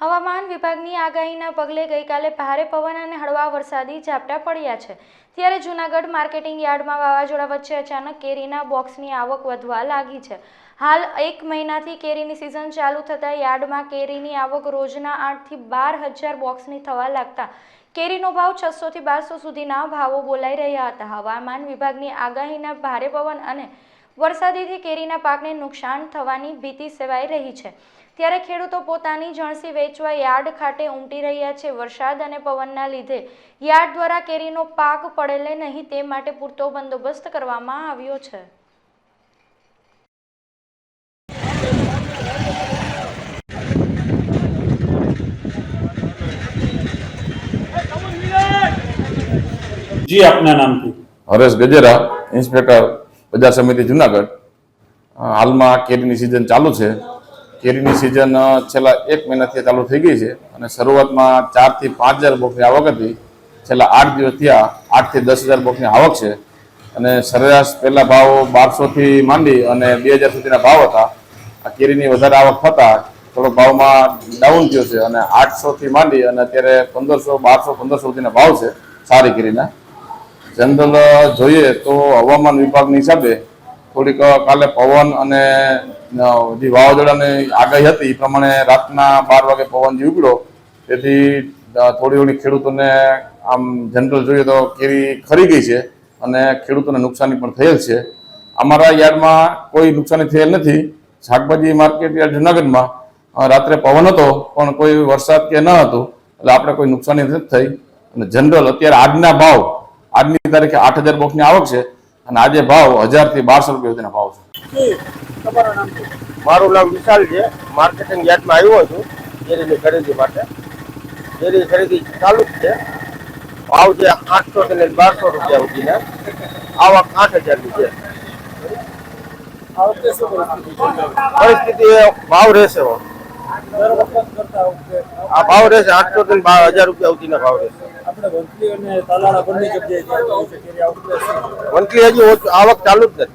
હવામાન વિભાગની આગાહીના પગલે ગઈકાલે ભારે પવન અને હળવા વરસાદી ઝાપટા પડ્યા છે. ત્યારે જૂનાગઢ માર્કેટિંગ યાર્ડમાં વાવાઝોડા વચ્ચે અચાનક કેરીના બોક્સની આવક વધવા લાગી છે. હાલ એક મહિનાથી કેરીની સિઝન ચાલુ થતાં યાર્ડમાં કેરીની આવક રોજના આઠથી બાર હજાર બોક્સની થવા લાગતા કેરીનો ભાવ છસોથી બારસો સુધીના ભાવો બોલાઈ રહ્યા હતા. હવામાન વિભાગની આગાહીના ભારે પવન અને વરસાદીથી કેરીના પાકને નુકસાન થવાની ભીતિ સેવાઈ રહી છે. ત્યારે ખેડૂતો પોતાની જણસી વેચવા યાર્ડ ખાતે ઉમટી રહ્યા છે. વરસાદ અને પવનના લીધે યાર્ડ દ્વારા કેરીનો પાક પડેલે નહીં તે માટે પૂરતો બંદોબસ્ત કરવામાં આવ્યો છે. જી આપના નામથી. હરેશ ગજેરા ઇન્સ્પેક્ટર બજાર સમિતિ જુનાગઢ હાલમાં કેરીની સિઝન ચાલુ છે. કેરીની સિઝન છેલ્લા એક મહિનાથી ચાલુ થઈ ગઈ છે અને શરૂઆતમાં ચારથી પાંચ હજાર બોકની આવક હતી. છેલ્લા આઠ દિવસ થયા આઠથી દસ હજાર બોકની આવક છે અને સરેરાશ પહેલા ભાવ બારસોથી માંડી અને બે હજાર સુધીના ભાવ હતા. આ કેરીની વધારે આવક થતાં થોડો ભાવમાં ડાઉન થયો છે અને આઠસોથી માંડી અને અત્યારે પંદરસો, બારસો, પંદરસો સુધીના ભાવ છે સારી કેરીના. જનરલ જોઈએ તો હવામાન વિભાગની હિસાબે થોડીક કાલે પવન અને જે વાવાઝોડાની આગાહી હતી, એ પ્રમાણે રાતના બાર વાગે પવન જે ઉપડ્યો તેથી થોડી થોડી ખેડૂતોને આમ જનરલ જોઈએ તો કેરી ખરી ગઈ છે અને ખેડૂતોને નુકસાની પણ થયેલ છે. અમારા યાર્ડમાં કોઈ નુકસાની થયેલ નથી. શાકભાજી માર્કેટ યાર્ડ જુનાગઢમાં રાત્રે પવન હતો, પણ કોઈ વરસાદ કે ન હતું, એટલે આપણે કોઈ નુકસાની નથી થઈ. અને જનરલ, અત્યારે આજના ભાવ આજની તારીખે આઠ હજાર બોક્સની આવક છે અને આજે ભાવ હજારથી બારસો રૂપિયા સુધીના ભાવ છે. મારું નામ વિશાલ છે. માર્કેટિંગ યાર્ડમાં આવ્યો છું કેરીની ખરીદી માટે. કેરી ખરીદી ચાલુ જ છે. ભાવ છે આઠસો થી બારસો રૂપિયા સુધીના. આવક આઠ હજારની છે. પરિસ્થિતિ? એ ભાવ રહેશે. આ ભાવ રહેશે આઠસો થી બાર હજાર રૂપિયા સુધીના ભાવ રહેશે. વંથલી હજી આવક ચાલુ જ નથી.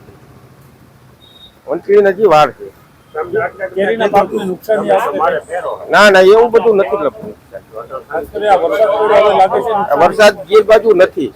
વંથલી હજી વાર છે. ના ના એવું બધું નથી આ વરસાદ ગીર બાજુ નથી.